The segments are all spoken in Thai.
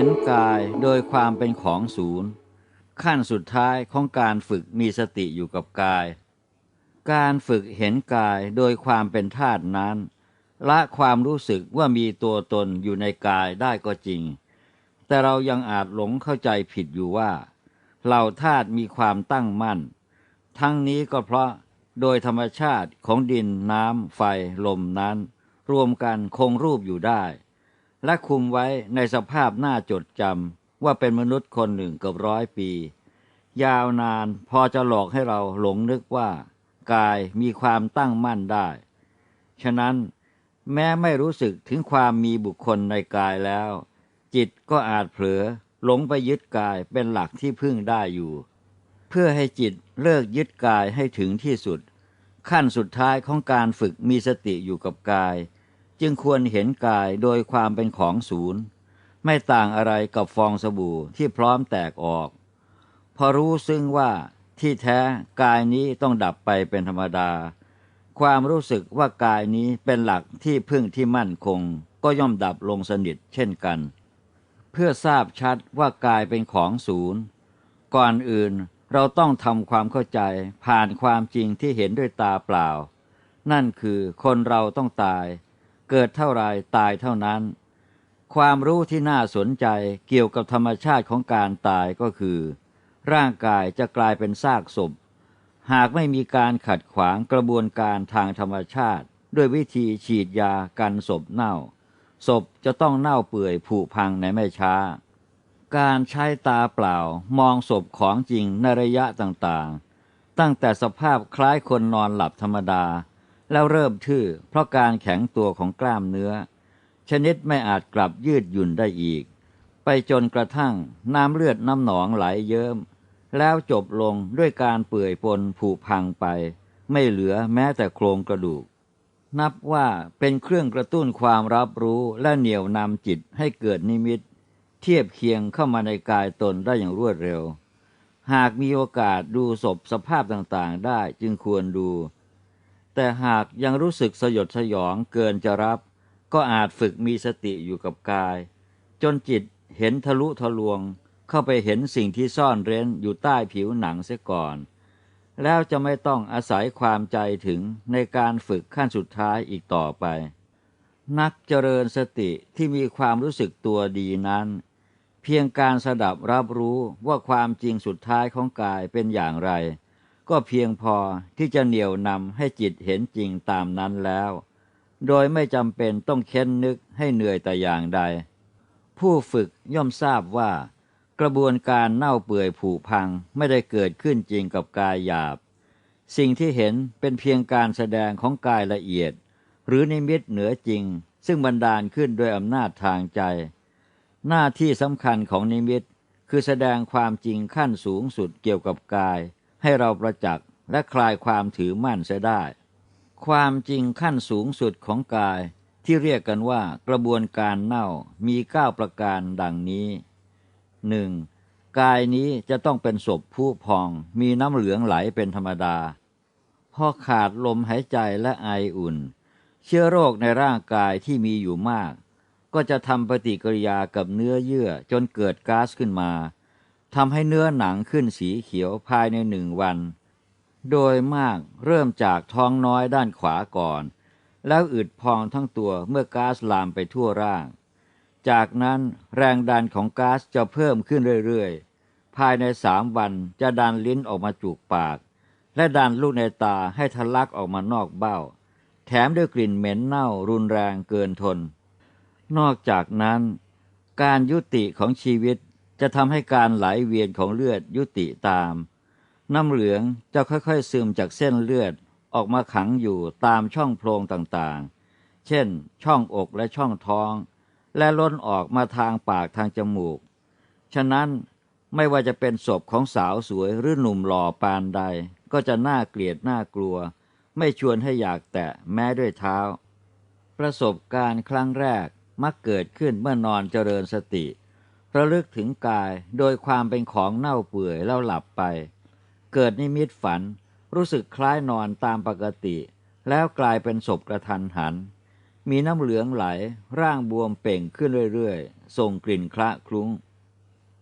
ห็นกายโดยความเป็นของศูนย์ ขั้นสุดท้ายของการฝึกมีสติอยู่กับกาย การฝึกเห็นกายโดยความเป็นธาตุนั้น ละความรู้สึกว่ามีตัวตนอยู่ในกายได้ก็จริง แต่เรายังอาจหลงเข้าใจผิดอยู่ว่าเหล่าธาตุมีความตั้งมั่น ทั้งนี้ก็เพราะโดยธรรมชาติของดินน้ำไฟลมนั้น รวมกันคงรูปอยู่ได้ และคุมไว้ในสภาพหน้าจดจำว่าเป็นมนุษย์คนหนึ่งเกือบร้อยปี ยาวนานพอจะหลอกให้เราหลงนึกว่า กายมีความตั้งมั่นได้ ฉะนั้นแม้ไม่รู้สึกถึงความมีบุคคลในกายแล้ว จิตก็อาจเผลอหลงไปยึดกายเป็นหลักที่พึ่งได้อยู่ เพื่อให้จิตเลิกยึดกายให้ถึงที่สุด ขั้นสุดท้ายของการฝึกมีสติอยู่กับกาย จึงควรเห็นกายโดยความเป็นของศูนย์ ไม่ต่างอะไรกับฟองสบู่ที่พร้อมแตกออก พอรู้ซึ่งว่าที่แท้กายนี้ต้องดับไปเป็นธรรมดา ความรู้สึกว่ากายนี้เป็นหลักที่พึ่งที่มั่นคง ก็ย่อมดับลงสนิทเช่นกัน เพื่อทราบชัดว่ากายเป็นของศูนย์ ก่อนอื่นเราต้องทำความเข้าใจผ่านความจริงที่เห็นด้วยตาเปล่า นั่นคือคนเราต้องตาย เกิดเท่าไรตายเท่านั้น ความรู้ที่น่าสนใจเกี่ยวกับธรรมชาติของการตายก็คือ ร่างกายจะกลายเป็นซากศพ หากไม่มีการขัดขวางกระบวนการทางธรรมชาติ ด้วยวิธีฉีดยากันศพเน่า ศพจะต้องเน่าเปื่อยผุพังในไม่ช้า การใช้ตาเปล่ามองศพของจริงในระยะต่างๆ ตั้งแต่สภาพคล้ายคนนอนหลับธรรมดา แล้วเริ่มทื่อเพราะการแข็งตัวของกล้ามเนื้อ ชนิดไม่อาจกลับยืดหยุ่นได้อีก ไปจนกระทั่งน้ำเลือดน้ำหนองไหลเยิ้ม แล้วจบลงด้วยการเปื่อยปนผุพังไป ไม่เหลือแม้แต่โครงกระดูก นับว่าเป็นเครื่องกระตุ้นความรับรู้และเหนี่ยวนำจิตให้เกิดนิมิต เทียบเคียงเข้ามาในกายตนได้อย่างรวดเร็ว หากมีโอกาสดูศพสภาพต่างๆได้จึงควรดู แต่หากยังรู้สึกสยดสยองเกินจะรับ ก็อาจฝึกมีสติอยู่กับกาย จนจิตเห็นทะลุทะลวง เข้าไปเห็นสิ่งที่ซ่อนเร้นอยู่ใต้ผิวหนังเสียก่อน แล้วจะไม่ต้องอาศัยความใจถึงในการฝึกขั้นสุดท้ายอีกต่อไป นักเจริญสติที่มีความรู้สึกตัวดีนั้น เพียงการสดับรับรู้ว่าความจริงสุดท้ายของกายเป็นอย่างไร ก็เพียงพอที่จะเหนี่ยวนำให้จิตเห็นจริงตามนั้นแล้ว โดยไม่จำเป็นต้องเค้นนึกให้เหนื่อยแต่อย่างใด ผู้ฝึกย่อมทราบว่า กระบวนการเน่าเปื่อยผุพังไม่ได้เกิดขึ้นจริงกับกายหยาบ สิ่งที่เห็นเป็นเพียงการแสดงของกายละเอียด หรือนิมิตเหนือจริง ซึ่งบันดาลขึ้นด้วยอำนาจทางใจ หน้าที่สำคัญของนิมิตคือแสดงความจริงขั้นสูงสุดเกี่ยวกับกาย ให้เราประจักษ์และคลายความถือมั่นเสียได้ ความจริงขั้นสูงสุดของกายที่เรียกกันว่ากระบวนการเน่ามีเก้าประการดังนี้หนึ่งกายนี้จะต้องเป็นศพผู้พอง มีน้ำเหลืองไหลเป็นธรรมดา พอขาดลมหายใจและไออุ่น เชื้อโรคในร่างกายที่มีอยู่มาก ก็จะทำปฏิกิริยากับเนื้อเยื่อจนเกิดก๊าซขึ้นมา ทำให้เนื้อหนังขึ้นสีเขียวภายในหนึ่งวัน โดยมากเริ่มจากท้องน้อยด้านขวาก่อน แล้วอึดพองทั้งตัวเมื่อก๊าซลามไปทั่วร่าง จากนั้นแรงดันของก๊าซจะเพิ่มขึ้นเรื่อยๆ ภายในสามวันจะดันลิ้นออกมาจูกปาก และดันลูกในตาให้ทะลักออกมานอกเบ้า แถมด้วยกลิ่นเหม็นเน่ารุนแรงเกินทน นอกจากนั้นการยุติของชีวิต จะทำให้การไหลเวียนของเลือดยุติตาม น้ำเหลืองจะค่อยๆซึมจากเส้นเลือดออกมาขังอยู่ตามช่องโพรงต่างๆ เช่น ช่องอกและช่องท้อง และล้นออกมาทางปากทางจมูก ฉะนั้นไม่ว่าจะเป็นศพของสาวสวยหรือหนุ่มหล่อปานใด ก็จะน่าเกลียดน่ากลัว ไม่ชวนให้อยากแตะแม้ด้วยเท้า ประสบการณ์ครั้งแรกมักเกิดขึ้นเมื่อนอนเจริญสติ ระลึกถึงกายโดยความเป็นของเน่าเปื่อยแล้วหลับไป เกิดนิมิตฝัน รู้สึกคล้ายนอนตามปกติ แล้วกลายเป็นศพกระทันหัน มีน้ำเหลืองไหล ร่างบวมเป่งขึ้นเรื่อยๆ ส่งกลิ่นคละคลุ้ง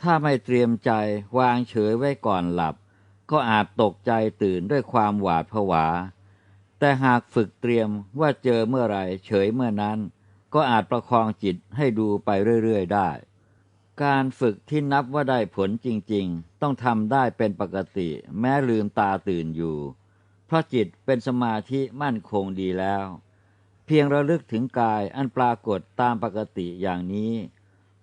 ถ้าไม่เตรียมใจวางเฉยไว้ก่อนหลับ ก็อาจตกใจตื่นด้วยความหวาดผวา แต่หากฝึกเตรียมว่าเจอเมื่อไรเฉยเมื่อนั้น ก็อาจประคองจิตให้ดูไปเรื่อยๆได้ การฝึกที่นับว่าได้ผลจริง ๆ ต้องทำได้เป็นปกติ แม้ลืมตาตื่นอยู่ เพราะจิตเป็นสมาธิมั่นคงดีแล้ว เพียงระลึกถึงกายอันปรากฏตามปกติอย่างนี้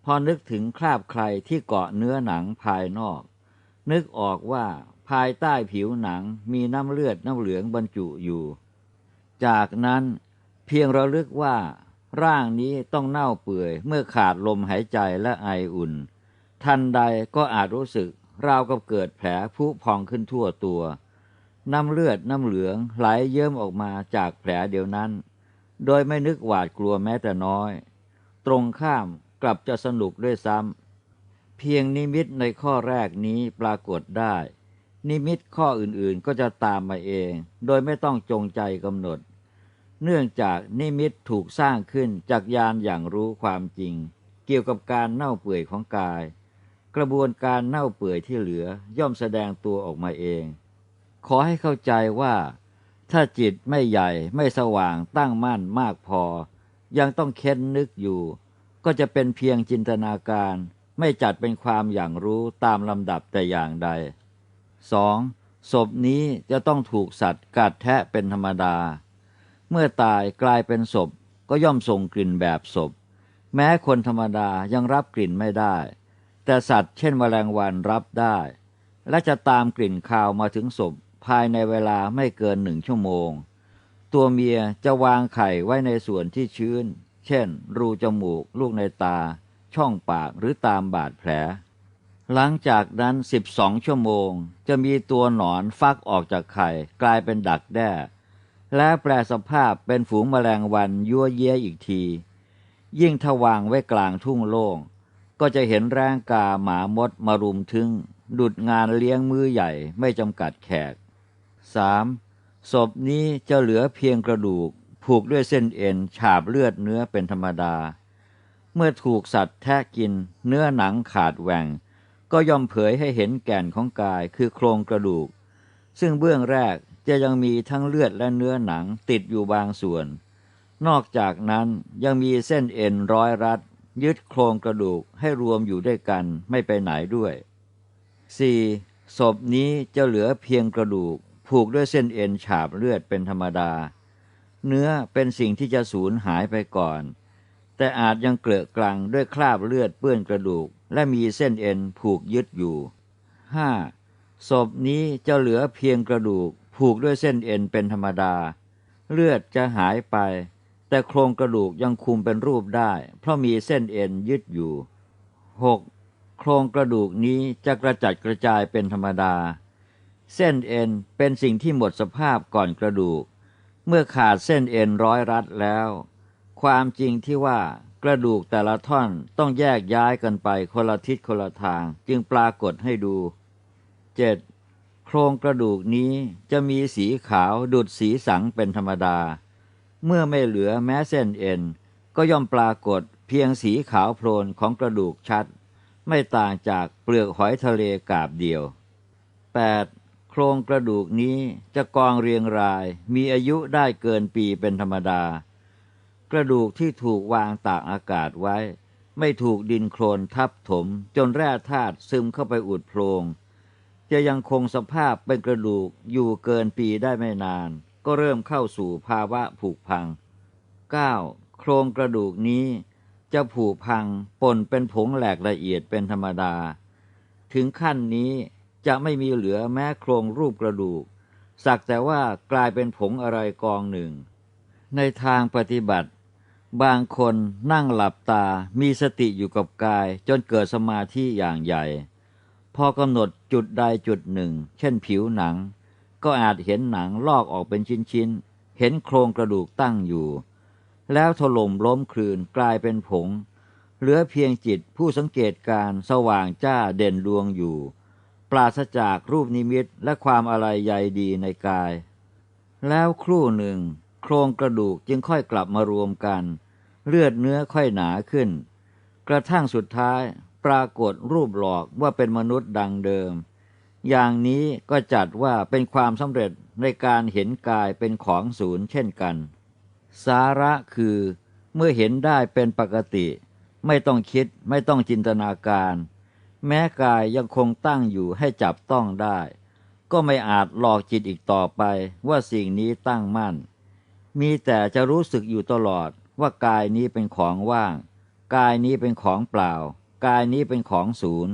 พอนึกถึงคราบใครที่เกาะเนื้อหนังภายนอก นึกออกว่าภายใต้ผิวหนังมีน้ำเลือดน้ำเหลืองบรรจุอยู่ จากนั้นเพียงระลึกว่า ร่างนี้ต้องเน่าเปื่อย เมื่อขาดลมหายใจและไออุ่น ทันใดก็อาจรู้สึกราวกับเกิดแผลผุพองขึ้นทั่วตัว น้ำเลือดน้ำเหลืองไหลเยิ้มออกมาจากแผลเดียวนั้น โดยไม่นึกหวาดกลัวแม้แต่น้อย ตรงข้ามกลับจะสนุกด้วยซ้ำเพียงนิมิตในข้อแรกนี้ปรากฏได้ นิมิตข้ออื่นๆก็จะตามมาเอง โดยไม่ต้องจงใจกำหนด เนื่องจากนิมิตถูกสร้างขึ้นจากยานอย่างรู้ความจริง เกี่ยวกับการเน่าเปื่อยของกาย กระบวนการเน่าเปื่อยที่เหลือย่อมแสดงตัวออกมาเอง ขอให้เข้าใจว่า ถ้าจิตไม่ใหญ่ไม่สว่างตั้งมั่นมากพอ ยังต้องเค้นนึกอยู่ ก็จะเป็นเพียงจินตนาการ ไม่จัดเป็นความอย่างรู้ตามลำดับแต่อย่างใด 2. ศพนี้จะต้องถูกสัตว์กัดแทะเป็นธรรมดา เมื่อตายกลายเป็นศพก็ย่อมส่งกลิ่นแบบศพ แม้คนธรรมดายังรับกลิ่นไม่ได้ แต่สัตว์เช่นแมลงวันรับได้ และจะตามกลิ่นคาวมาถึงศพภายในเวลาไม่เกินหนึ่งชั่วโมง ตัวเมียจะวางไข่ไว้ในส่วนที่ชื้น เช่น รูจมูก ลูกในตา ช่องปากหรือตามบาดแผล หลังจากนั้น12ชั่วโมง จะมีตัวหนอนฟักออกจากไข่กลายเป็นดักแด้ และแปลสภาพเป็นฝูงแมลงวันยั่วเย้ยอีกที ยิ่งทวางไว้กลางทุ่งโล่ง ก็จะเห็นแรงกาหมามดมารุมถึงดุดงานเลี้ยงมือใหญ่ไม่จำกัดแขก 3. ศพนี้จะเหลือเพียงกระดูก ผูกด้วยเส้นเอ็นฉาบเลือดเนื้อเป็นธรรมดา เมื่อถูกสัตว์แทะกิน เนื้อหนังขาดแหว่ง ก็ย่อมเผยให้เห็นแก่นของกายคือโครงกระดูก ซึ่งเบื้องแรก จะยังมีทั้งเลือดและเนื้อหนังติดอยู่บางส่วน นอกจากนั้นยังมีเส้นเอ็นร้อยรัด ยึดโครงกระดูกให้รวมอยู่ด้วยกันไม่ไปไหนด้วย 4. ศพนี้จะเหลือเพียงกระดูก ผูกด้วยเส้นเอ็นฉาบเลือดเป็นธรรมดา เนื้อเป็นสิ่งที่จะสูญหายไปก่อน แต่อาจยังเกลือกลังด้วยคราบเลือดเปื้อนกระดูก และมีเส้นเอ็นผูกยึดอยู่ 5. ศพนี้จะเหลือเพียงกระดูก ผูกด้วยเส้นเอ็นเป็นธรรมดา เลือดจะหายไป แต่โครงกระดูกยังคุมเป็นรูปได้ เพราะมีเส้นเอ็นยึดอยู่ 6. โครงกระดูกนี้จะกระจัดกระจายเป็นธรรมดา เส้นเอ็นเป็นสิ่งที่หมดสภาพก่อนกระดูก เมื่อขาดเส้นเอ็นร้อยรัดแล้ว ความจริงที่ว่ากระดูกแต่ละท่อนต้องแยกย้ายกันไปคนละทิศคนละทางจึงปรากฏให้ดู 7. โครงกระดูกนี้จะมีสีขาวดุดสีสังเป็นธรรมดา เมื่อไม่เหลือแม้เส้นเอ็น ก็ย่อมปรากฏเพียงสีขาวโพลนของกระดูกชัด ไม่ต่างจากเปลือกหอยทะเลกาบเดียว 8. โครงกระดูกนี้จะกองเรียงรายมีอายุได้เกินปีเป็นธรรมดา กระดูกที่ถูกวางตากอากาศไว้ ไม่ถูกดินโคลนทับถมจนแร่ธาตุซึมเข้าไปอุดโพรง จะยังคงสภาพเป็นกระดูกอยู่เกินปีได้ไม่นาน ก็เริ่มเข้าสู่ภาวะผุพัง 9. โครงกระดูกนี้จะผุพังปนเป็นผงแหลกละเอียดเป็นธรรมดา ถึงขั้นนี้จะไม่มีเหลือแม้โครงรูปกระดูก สักแต่ว่ากลายเป็นผงอะไรกองหนึ่ง ในทางปฏิบัติ บางคนนั่งหลับตามีสติอยู่กับกายจนเกิดสมาธิอย่างใหญ่ พอกำหนดจุดใดจุดหนึ่ง เช่นผิวหนัง ก็อาจเห็นหนังลอกออกเป็นชิ้นๆ เห็นโครงกระดูกตั้งอยู่ แล้วถล่มล้มคลืนกลายเป็นผง เหลือเพียงจิตผู้สังเกตการสว่างจ้าเด่นดวงอยู่ ปราศจากรูปนิมิตและความอะไรใยดีในกาย แล้วครู่หนึ่ง โคโครงกระดูกจึงค่อยกลับมารวมกัน เลือดเนื้อค่อยหนาขึ้น กระทั่งสุดท้าย ปรากฏรูปหลอกว่าเป็นมนุษย์ดังเดิม อย่างนี้ก็จัดว่าเป็นความสำเร็จในการเห็นกายเป็นของศูนย์เช่นกัน สาระคือเมื่อเห็นได้เป็นปกติ ไม่ต้องคิดไม่ต้องจินตนาการ แม้กายยังคงตั้งอยู่ให้จับต้องได้ ก็ไม่อาจหลอกจิตอีกต่อไปว่าสิ่งนี้ตั้งมั่น มีแต่จะรู้สึกอยู่ตลอดว่ากายนี้เป็นของว่าง กายนี้เป็นของเปล่า กายนี้เป็นของศูนย์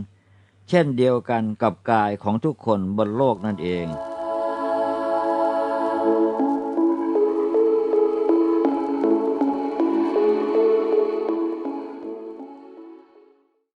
เช่นเดียวกันกับกายของทุกคนบนโลกนั่นเอง「